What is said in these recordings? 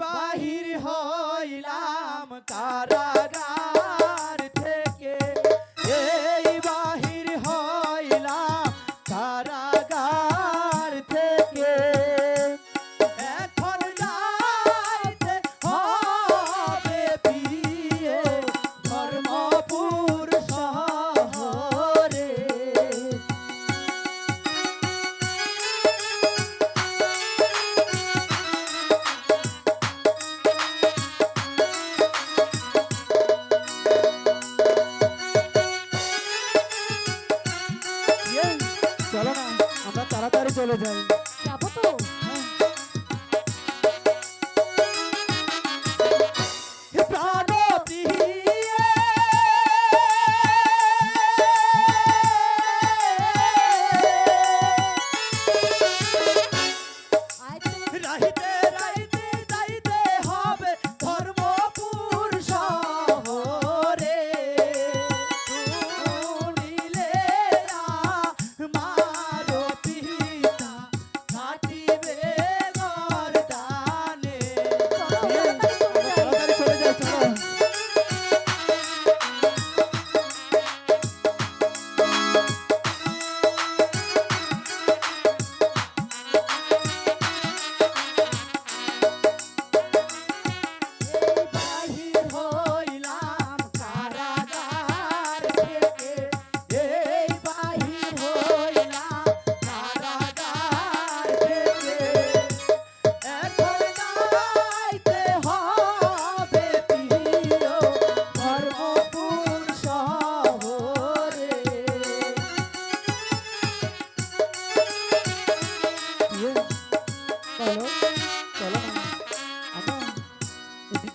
বাহির হয়। চলে যাই। যাব তো? রাহিতে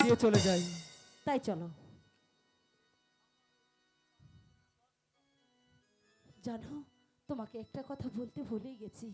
দিয়ে চলে যাই। তাই চলো। জানো তোমাকে একটা কথা বলতে ভুলেই গেছি।